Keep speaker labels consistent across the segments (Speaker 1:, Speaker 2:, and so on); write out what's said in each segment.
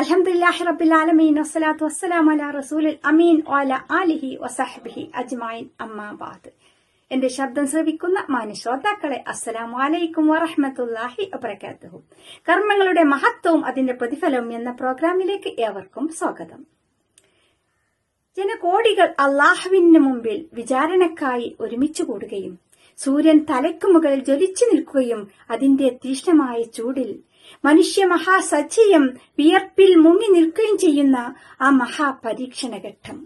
Speaker 1: അൽഹംദുലില്ലാഹി റബിലാലമീൻ വസ്സലാത്തു വസ്സലാം അല റസൂലിൽ അമീൻ ഓല ആലിഹി വസഹ്ബിഹി അജ്മായിൻ. അമ്മാബാദ് എന്റെ ശബ്ദം ശ്രവിക്കുന്ന മാന്യ ശ്രോതാക്കളെ അസ്സലാമു അലൈക്കും വറഹ്മത്തുള്ളാഹി വബറകാതുഹു കർമ്മങ്ങളുടെ മഹത്വവും അതിന്റെ പ്രതിഫലവും എന്ന പ്രോഗ്രാമിലേക്ക് ഏവർക്കും സ്വാഗതം. ജനകോടികൾ അള്ളാഹുവിന് മുമ്പിൽ വിചാരണക്കായി ഒരുമിച്ചു കൂടുകയും സൂര്യൻ തലയ്ക്കു മുകളിൽ ജ്വലിച്ചു നിൽക്കുകയും അതിന്റെ തീഷ്ണമായ ചൂടിൽ മനുഷ്യ മഹാസജ്ജയം വിയർപ്പിൽ മുങ്ങി നിൽക്കുകയും ചെയ്യുന്ന ആ മഹാപരീക്ഷണഘട്ടം.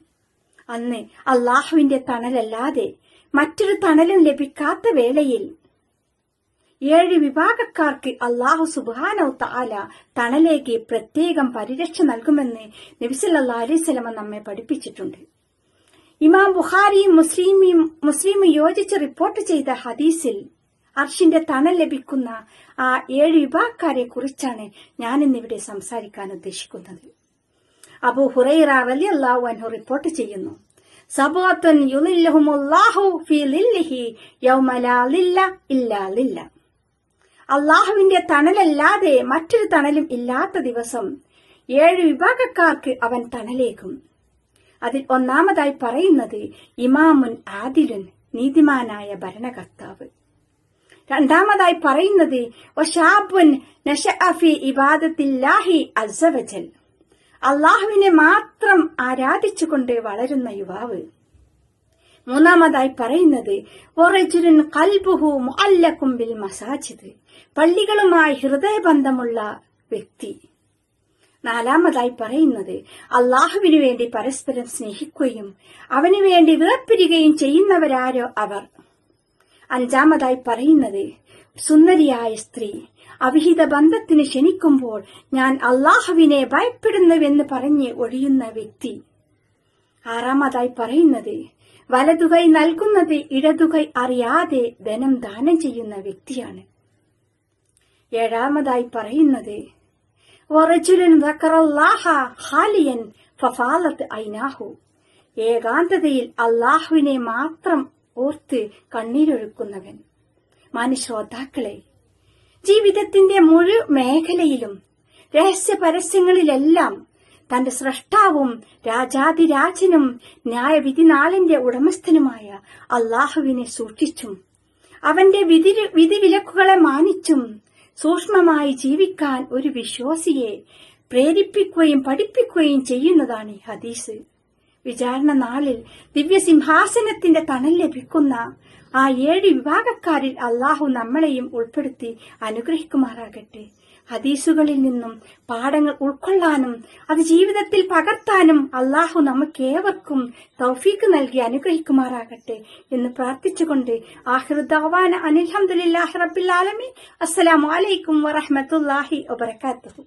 Speaker 1: അന്ന് അള്ളാഹുവിന്റെ തണലല്ലാതെ മറ്റൊരു തണലും ലഭിക്കാത്ത വേളയിൽ ഏഴ് വിഭാഗക്കാർക്ക് അള്ളാഹു സുബാന തണലേക്ക് പ്രത്യേകം പരിരക്ഷ നൽകുമെന്ന് നബിസല്ലാ അലൈവലമ നമ്മെ പഠിപ്പിച്ചിട്ടുണ്ട്. ഇമാം ബുഖാരിയും മുസ്ലിമിയും മുസ്ലിമും യോജിച്ച് റിപ്പോർട്ട് ചെയ്ത ഹദീസിൽ അർഷിന്റെ തണൽ ലഭിക്കുന്ന ആ ഏഴ് വിഭാഗക്കാരെ കുറിച്ചാണ് ഞാൻ ഇന്നിവിടെ സംസാരിക്കാൻ ഉദ്ദേശിക്കുന്നത്. അബു ഹുറൈറ റലി അള്ളാഹു അൻഹു റിപ്പോർട്ട് ചെയ്യുന്നു. അള്ളാഹുവിന്റെ തണലല്ലാതെ മറ്റൊരു തണലും ഇല്ലാത്ത ദിവസം ഏഴ് വിഭാഗക്കാർക്ക് അവൻ തണലേക്കും. അതിൽ ഒന്നാമതായി പറയുന്നത് ഇമാമുൻ ആദിലുൻ നീതിമാനായ ഭരണകർത്താവ്. രണ്ടാമതായി പറയുന്നത് അള്ളാഹുവിനെ മാത്രം ആരാധിച്ചുകൊണ്ട് വളരുന്ന യുവാവ്. മൂന്നാമതായി പറയുന്നത് കൽബുഹു മസാജിദ്. പള്ളികളുമായി ഹൃദയബന്ധമുള്ള വ്യക്തി. നാലാമതായി പറയുന്നത് അള്ളാഹുവിനു വേണ്ടി പരസ്പരം സ്നേഹിക്കുകയും അവനു വേണ്ടി വേർപ്പിരികയും ചെയ്യുന്നവരാരോ അവർ? അഞ്ചാമതായി പറയുന്നത് സുന്ദരിയായ സ്ത്രീ അവിഹിത ബന്ധത്തിന് ക്ഷണിക്കുമ്പോൾ ഞാൻ അള്ളാഹുവിനെ ഭയപ്പെടുന്നുവെന്ന് പറഞ്ഞ് ഒഴിയുന്ന വ്യക്തി. ആറാമതായി പറയുന്നത് വലതുകൈ നൽകുന്നത് ഇടതുകൈ അറിയാതെ ധനം ദാനം ചെയ്യുന്ന വ്യക്തിയാണ്. ഏഴാമതായി പറയുന്നത് ഒറജുലൻ الله خاليا ففاضت عيناه. ഏകാന്തതയിൽ അള്ളാഹുവിനെ മാത്രം ഓർത്ത് കണ്ണീരൊഴുക്കുന്നവൻ. മാനുശ്രോതാക്കളെ ജീവിതത്തിന്റെ മുഴു മേഖലയിലും രഹസ്യ പരസ്യങ്ങളിലെല്ലാം തന്റെ സ്രഷ്ടാവും രാജാതിരാജനും ന്യായവിധി നാളിന്റെ ഉടമസ്ഥനുമായ അള്ളാഹുവിനെ സൂക്ഷിച്ചും അവന്റെ വിധി വിധിവിലക്കുകളെ മാനിച്ചും സൂക്ഷ്മമായി ജീവിക്കാൻ ഒരു വിശ്വാസിയെ പ്രേരിപ്പിക്കുകയും പഠിപ്പിക്കുകയും ചെയ്യുന്നതാണ് ഈ ഹദീസ്. വിചാരണ നാളിൽ ദിവ്യസിംഹാസനത്തിന്റെ തണൽ ലഭിക്കുന്ന ആ ഏഴ് വിഭാഗക്കാരിൽ അള്ളാഹു നമ്മളെയും ഉൾപ്പെടുത്തി അനുഗ്രഹിക്കുമാറാകട്ടെ. ഹദീസുകളിൽ നിന്നും പാഠങ്ങൾ ഉൾക്കൊള്ളാനും അത് ജീവിതത്തിൽ പകർത്താനും അള്ളാഹു നമുക്കേവർക്കും തൗഫീക്ക് നൽകി അനുഗ്രഹിക്കുമാറാകട്ടെ എന്ന് പ്രാർത്ഥിച്ചുകൊണ്ട് ആഹൃദാവാന അനിൽഹമുല്ലാഹി റബ്ബിൽ ആലമി അസ്സലാമു അലൈക്കും വറഹമത്തുല്ലാഹി വബർക്കാത്തുഹു